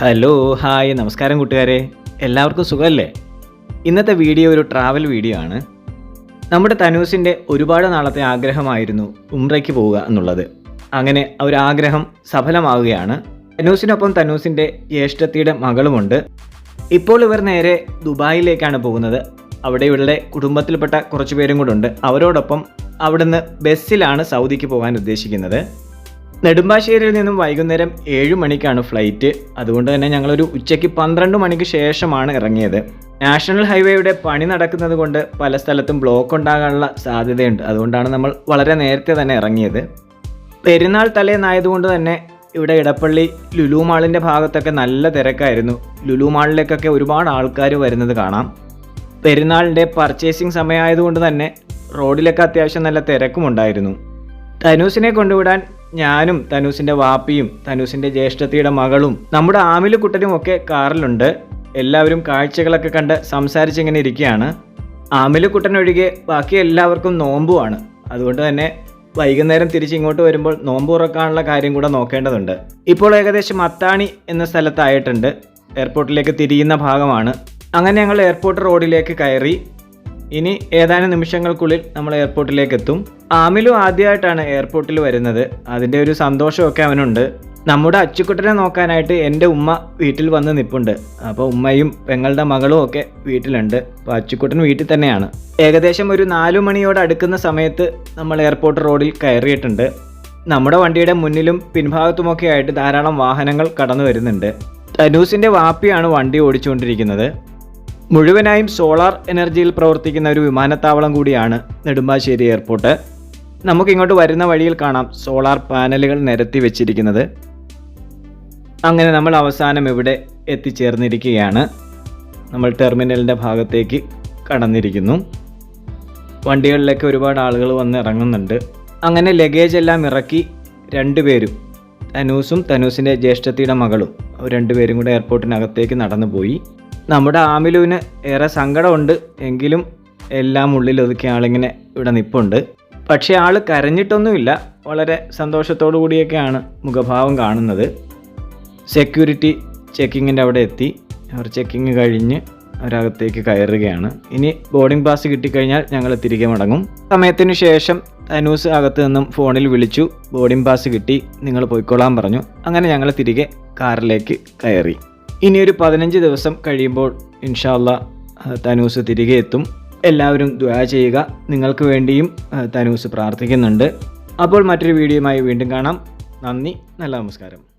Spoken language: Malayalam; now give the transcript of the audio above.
ഹലോ ഹായ് നമസ്കാരം കൂട്ടുകാരെ. എല്ലാവർക്കും സുഖമല്ലേ? ഇന്നത്തെ വീഡിയോ ഒരു ട്രാവൽ വീഡിയോ ആണ്. നമ്മുടെ തനൂസിന്റെ ഒരുപാട് നാളത്തെ ആഗ്രഹമായിരുന്നു ഉംറയ്ക്ക് പോവുക എന്നുള്ളത്. അങ്ങനെ ഒരു ആഗ്രഹം സഫലമാവുകയാണ്. തനൂസിനൊപ്പം തനൂസിന്റെ ജ്യേഷ്ഠത്തിയുടെ മകളുമുണ്ട്. ഇപ്പോൾ ഇവർ നേരെ ദുബായിലേക്കാണ് പോകുന്നത്. അവിടെയുള്ള കുടുംബത്തിൽപ്പെട്ട കുറച്ച് പേരും കൂടെ ഉണ്ട്. അവരോടൊപ്പം അവിടുന്ന് ബസ്സിലാണ് സൗദിക്ക് പോകാൻ ഉദ്ദേശിക്കുന്നത്. നെടുമ്പാശ്ശേരിയിൽ നിന്നും വൈകുന്നേരം ഏഴ് മണിക്കാണ് ഫ്ലൈറ്റ്. അതുകൊണ്ട് തന്നെ ഞങ്ങളൊരു ഉച്ചയ്ക്ക് പന്ത്രണ്ട് മണിക്ക് ശേഷമാണ് ഇറങ്ങിയത്. നാഷണൽ ഹൈവേയുടെ പണി നടക്കുന്നത് കൊണ്ട് പല സ്ഥലത്തും ബ്ലോക്ക് ഉണ്ടാകാനുള്ള സാധ്യതയുണ്ട്. അതുകൊണ്ടാണ് നമ്മൾ വളരെ നേരത്തെ തന്നെ ഇറങ്ങിയത്. പെരുന്നാൾ തലേന്നായതുകൊണ്ട് തന്നെ ഇവിടെ ഇടപ്പള്ളി ലുലു മാളിന്റെ ഭാഗത്തൊക്കെ നല്ല തിരക്കായിരുന്നു. ലുലു മാളിലേക്കൊക്കെ ഒരുപാട് ആൾക്കാർ വരുന്നത് കാണാം. പെരുന്നാളിന്റെ പർച്ചേസിങ് സമയമായതുകൊണ്ട് തന്നെ റോഡിലൊക്കെ അത്യാവശ്യം നല്ല തിരക്കുമുണ്ടായിരുന്നു. തനൂസിനെ കൊണ്ടുവിടാൻ ഞാനും തനൂസിന്റെ വാപ്പിയും തനൂസിന്റെ ജ്യേഷ്ഠത്തിയുടെ മകളും നമ്മുടെ ആമിലു കുട്ടനും ഒക്കെ കാറിലുണ്ട്. എല്ലാവരും കാഴ്ചകളൊക്കെ കണ്ട് സംസാരിച്ചിങ്ങനെ ഇരിക്കുകയാണ്. ആമിലുക്കുട്ടൻ ഒഴികെ ബാക്കി എല്ലാവർക്കും നോമ്പുമാണ് അതുകൊണ്ട് തന്നെ വൈകുന്നേരം തിരിച്ച് ഇങ്ങോട്ട് വരുമ്പോൾ നോമ്പ് തുറക്കാനുള്ള കാര്യം കൂടെ നോക്കേണ്ടതുണ്ട്. ഇപ്പോൾ ഏകദേശം അത്താണി എന്ന സ്ഥലത്തായിട്ടുണ്ട്. എയർപോർട്ടിലേക്ക് തിരിയുന്ന ഭാഗമാണ്. അങ്ങനെ ഞങ്ങൾ എയർപോർട്ട് റോഡിലേക്ക് കയറി ഇനി ഏതാനും നിമിഷങ്ങൾക്കുള്ളിൽ നമ്മൾ എയർപോർട്ടിലേക്ക് എത്തും ആമിലു ആദ്യമായിട്ടാണ് എയർപോർട്ടിൽ വരുന്നത്. അതിന്റെ ഒരു സന്തോഷമൊക്കെ അവനുണ്ട്. നമ്മുടെ അച്ചുക്കുട്ടനെ നോക്കാനായിട്ട് എന്റെ ഉമ്മ വീട്ടിൽ വന്ന് നിൽപ്പുണ്ട് അപ്പോൾ ഉമ്മയും പെങ്ങളുടെ മകളും ഒക്കെ വീട്ടിലുണ്ട്. അപ്പോൾ അച്ചുക്കുട്ടൻ വീട്ടിൽ തന്നെയാണ്. ഏകദേശം ഒരു നാലു മണിയോട് അടുക്കുന്ന സമയത്ത് നമ്മൾ എയർപോർട്ട് റോഡിൽ കയറിയിട്ടുണ്ട്. നമ്മുടെ വണ്ടിയുടെ മുന്നിലും പിൻഭാഗത്തുമൊക്കെ ആയിട്ട് ധാരാളം വാഹനങ്ങൾ കടന്നു വരുന്നുണ്ട്. തനൂസിന്റെ വാപ്പിയാണ് വണ്ടി ഓടിച്ചുകൊണ്ടിരിക്കുന്നത്. മുഴുവനായും സോളാർ എനർജിയിൽ പ്രവർത്തിക്കുന്ന ഒരു വിമാനത്താവളം കൂടിയാണ് നെടുമ്പാശ്ശേരി എയർപോർട്ട്. നമുക്കിങ്ങോട്ട് വരുന്ന വഴിയിൽ കാണാം സോളാർ പാനലുകൾ നിരത്തി വെച്ചിരിക്കുന്നത്. അങ്ങനെ നമ്മൾ അവസാനം ഇവിടെ എത്തിച്ചേർന്നിരിക്കുകയാണ്. നമ്മൾ ടെർമിനലിന്റെ ഭാഗത്തേക്ക് കടന്നിരിക്കുന്നു. വണ്ടികളിലൊക്കെ ഒരുപാട് ആളുകൾ വന്ന് ഇറങ്ങുന്നുണ്ട്. അങ്ങനെ ലഗേജ് എല്ലാം ഇറക്കി രണ്ടുപേരും തനൂസും തനൂസിന്റെ ജ്യേഷ്ഠത്തിയുടെ മകളും രണ്ടുപേരും കൂടെ എയർപോർട്ടിനകത്തേക്ക് നടന്നു പോയി നമ്മുടെ ആമിലുവിന് ഏറെ സങ്കടമുണ്ട്. എങ്കിലും എല്ലാം ഉള്ളിൽ ഒതുക്കിയ ആളിങ്ങനെ ഇവിടെ നിപ്പുണ്ട്. പക്ഷേ ആൾ കരഞ്ഞിട്ടൊന്നുമില്ല. വളരെ സന്തോഷത്തോടു കൂടിയൊക്കെയാണ് മുഖഭാവം കാണുന്നത്. സെക്യൂരിറ്റി ചെക്കിങ്ങിന്റെ അവിടെ എത്തി. അവർ ചെക്കിങ് കഴിഞ്ഞ് അവരകത്തേക്ക് കയറുകയാണ്. ഇനി ബോർഡിംഗ് പാസ് കിട്ടിക്കഴിഞ്ഞാൽ ഞങ്ങൾ തിരികെ മടങ്ങും. സമയത്തിന് ശേഷം തനൂസ് അകത്ത് നിന്നും ഫോണിൽ വിളിച്ചു. ബോർഡിംഗ് പാസ് കിട്ടി. നിങ്ങൾ പോയിക്കോളാൻ പറഞ്ഞു. അങ്ങനെ ഞങ്ങൾ തിരികെ കാറിലേക്ക് കയറി. ഇനി ഒരു പതിനഞ്ച് ദിവസം കഴിയുമ്പോൾ ഇൻഷാല്ല തനൂസ് തിരികെ എത്തും. എല്ലാവരും ദ്വാ ചെയ്യുക. നിങ്ങൾക്ക് വേണ്ടിയും തനൂസ് പ്രാർത്ഥിക്കുന്നുണ്ട്. അപ്പോൾ മറ്റൊരു വീഡിയോയുമായി വീണ്ടും കാണാം. നന്ദി നല്ല നമസ്കാരം.